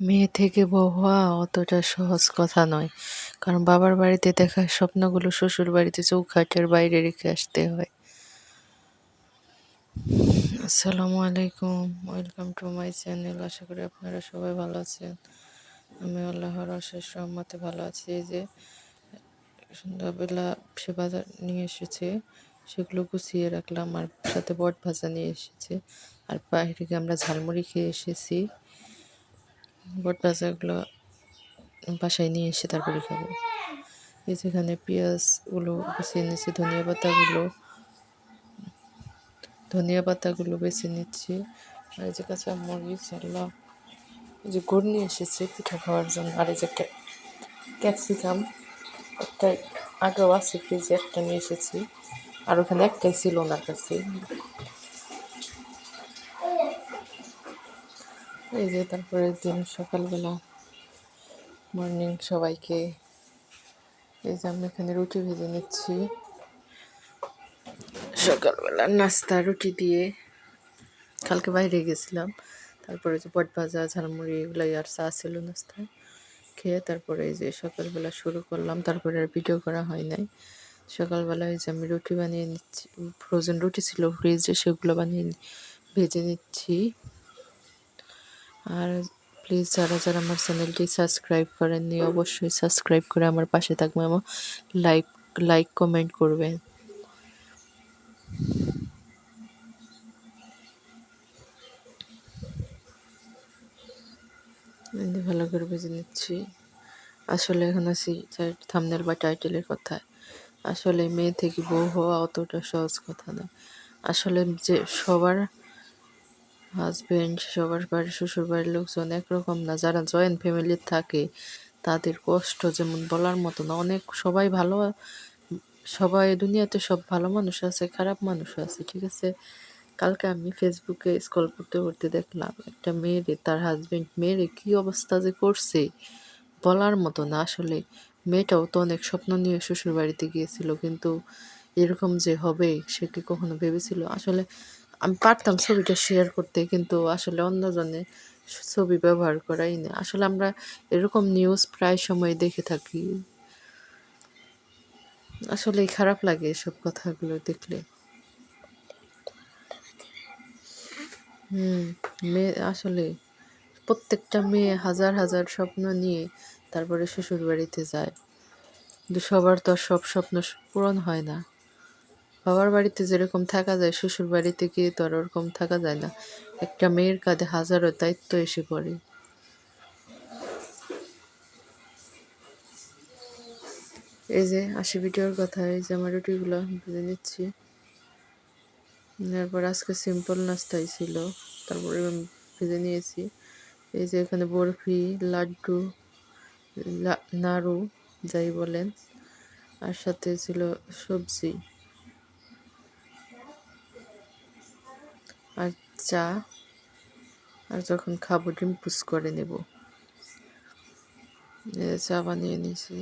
মেয়ে থেকে বউ হওয়া অতটা সহজ কথা নয়। কারণ বাবার বাড়িতে দেখা স্বপ্নগুলো শ্বশুর বাড়িতে চৌখাটের বাইরে রেখে আসতে হয়। আসসালামু আলাইকুম। Welcome to my channel. আশা করি আপনারা সবাই ভালো আছেন। আমি আল্লাহর অশেষ রহমতে ভালো আছি। এই যে সন্ধ্যাবেলা সে বাজার নিয়ে এসেছে, সেগুলো গুছিয়ে রাখলাম। আর সাথে বট ভাজা নিয়ে এসেছে। আর বাইরে আমরা ঝালমুড়ি খেয়ে এসেছি। বট ভাজাগুলো বাসায় নিয়ে এসে তারপরে খাব। এই যেখানে পেঁয়াজগুলো বেছে নিচ্ছি ধনিয়া পাতাগুলো। ধনিয়া পাতাগুলো বেছে নিচ্ছি। আর এই যে কাঁচা মরিচ আল্লাহ এই যে গুড় নিয়ে এসেছে পিঠা খাওয়ার জন্য। আর এই যে ক্যাপসিকাম। একটা আগেও আছে, ফ্রিজে একটা নিয়ে এসেছি। আর ওখানে একটাই ছিল ওনার কাছে। এই যে তারপরের দিন সকালবেলা মর্নিং সবাইকে, এই যে আমি এখানে রুটি ভেজে নিচ্ছি। সকালবেলা নাস্তা, রুটি দিয়ে কালকে বাইরে গেছিলাম। তারপরে যে পট ভাজা, ঝালমুড়ি এগুলাই আর চা ছিল নাস্তা খেয়ে তারপরে এই যে সকালবেলা শুরু করলাম। তারপরে আর ভিডিও করা হয় নাই। সকালবেলা এই যে আমি রুটি বানিয়ে নিচ্ছি ফ্রোজেন রুটি ছিল ফ্রিজে সেগুলো বানিয়ে ভেজে নিচ্ছি। আর প্লিজ যারা যারা আমার চ্যানেলটি সাবস্ক্রাইব করেননি, অবশ্যই সাবস্ক্রাইব করে আমার পাশে থাকবে এবং লাইক লাইক কমেন্ট করবেন। ভালো করে ভেজে নিচ্ছি। আসলে এখন আছি থামনেল বা টাইটেলের কথা। আসলে মেয়ে থেকে বউ হওয়া অতটা সহজ কথা না। আসলে যে সবার হাজব্যান্ড সবার বাড়ির শ্বশুর বাড়ির লোকজন একরকম না, যারা জয়েন্ট ফ্যামিলির থাকে, তাদের কষ্ট যেমন বলার মতো না। অনেক, সবাই ভালো, সবাই দুনিয়াতে সব ভালো মানুষ আছে, খারাপ মানুষ আছে, ঠিক আছে? কালকে আমি ফেসবুকে স্কল করতে করতে দেখলাম, একটা মেয়েরে, তার হাজব্যান্ড মেয়েরে কি অবস্থা যে করছে, বলার মতো না। আসলে মেয়েটাও তো অনেক স্বপ্ন নিয়ে শ্বশুর বাড়িতে গিয়েছিল, কিন্তু এরকম যে হবে, সে কি কখনো ভেবেছিল? আসলে আমি পারতাম ছবিটা শেয়ার করতে, কিন্তু আসলে অন্যজনে ছবি ব্যবহার করাই না। আসলে আমরা এরকম নিউজ প্রায় সময় দেখে থাকি। আসলে খারাপ লাগে এসব কথাগুলো দেখলে। হুম মেয়ে আসলে প্রত্যেকটা মেয়ে হাজার হাজার স্বপ্ন নিয়ে তারপরে শ্বশুর বাড়িতে যায়। কিন্তু সবার তো আর সব স্বপ্ন পূরণ হয় না। বাবার বাড়িতে যেরকম থাকা যায়, শ্বশুর বাড়িতে গিয়ে তো আর ওরকম থাকা যায় না। একটা মেয়ের কাঁধে হাজারো দায়িত্ব এসে পড়ে। এই যে আশি ভিডিওর কথা, এই যে আমার রুটিগুলো ভেজে নিচ্ছি। এরপর আজকে সিম্পল নাস্তাই ছিল, তারপরে ভেজে নিয়েছি। এই যে এখানে বরফি, লাড্ডু নাড়ু, যাই বলেন। আর সাথে ছিল সবজি। আর চা আর যখন খাব ডিম পুষ করে নেব। চা বানিয়ে নিয়েছি।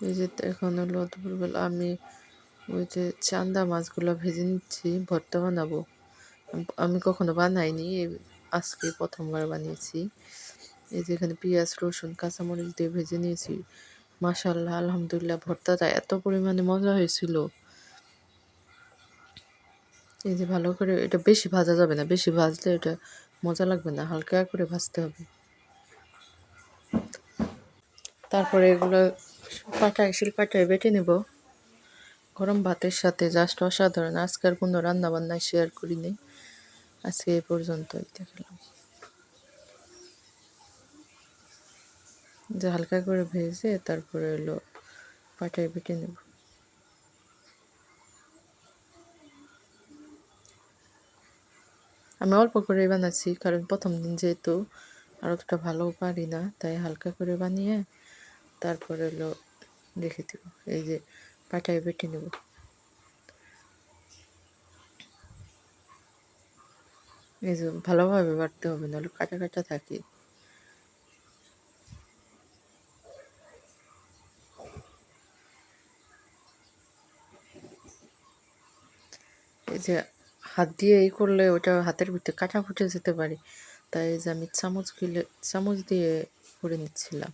এই যে এখন হলো দুপুরবেলা আমি ওই যে চান্দা মাছগুলো ভেজে নিচ্ছি, ভর্তা বানাবো। আমি কখনো বানাইনি আজকে প্রথমবার বানিয়েছি। এই যে এখানে পেঁয়াজ, রসুন, কাঁচামরিচ দিয়ে ভেজে নিয়েছি। মাসাল্লাহ আলহামদুলিল্লাহ, ভর্তাটা এত পরিমাণে মজা হয়েছিল। এই যে ভালো করে এটা বেশি ভাজা যাবে না, বেশি ভাজলে এটা মজা লাগবে না, হালকা করে ভাজতে হবে। তারপরে এগুলো পাটায় শিল পাটায় বেটে নেব। গরম ভাতের সাথে জাস্ট অসাধারণ, আজকের কোনো রান্না বান্নায় শেয়ার করিনি। আজকে এই পর্যন্তই, দেখলাম। যে হালকা করে ভেজে তারপরে এলো পাটায় বেটে নেব। আমি অল্প করে বানাচ্ছি, কারণ প্রথম দিন যেহেতু আর অতটা ভালো পারি না, তাই হালকা করে বানিয়ে তারপরে হলো রেখে দেবো, এই যে পাটায় বেটে নেব। এই যে ভালোভাবে বাটতে হবে, নাহলে কাটা কাটা থাকে। এই যে হাত দিয়ে এই করলে ওটা হাতের ভিতরে কাঁটা ফুটে যেতে পারে। তাই যে আমি চামচ গিলে, চামচ দিয়ে করে নিচ্ছিলাম।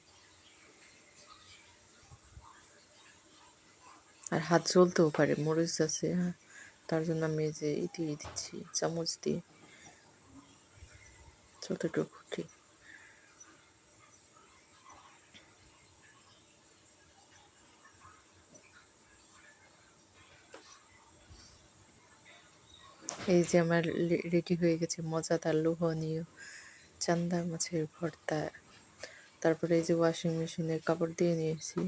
আর হাত জ্বলতেও পারে, মরিচ আছে হ্যাঁ। তার জন্য আমি যে ই দিয়ে দিচ্ছি, চামচ দিয়ে। যতটুকু ঠিক। এই যে আমার রেডি হয়ে গেছে মজাদার লোভনীয় চান্দা মাছের ভর্তা। তারপরে এই যে ওয়াশিং মেশিনে কাপড় দিয়ে নিয়েছি।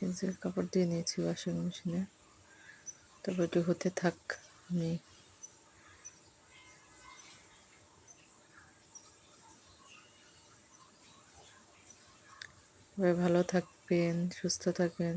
এই যে কাপড় দিয়ে নিয়েছি ওয়াশিং মেশিনে তারপর একটু হতে থাক আমি। ভালো থাকবেন, সুস্থ থাকবেন।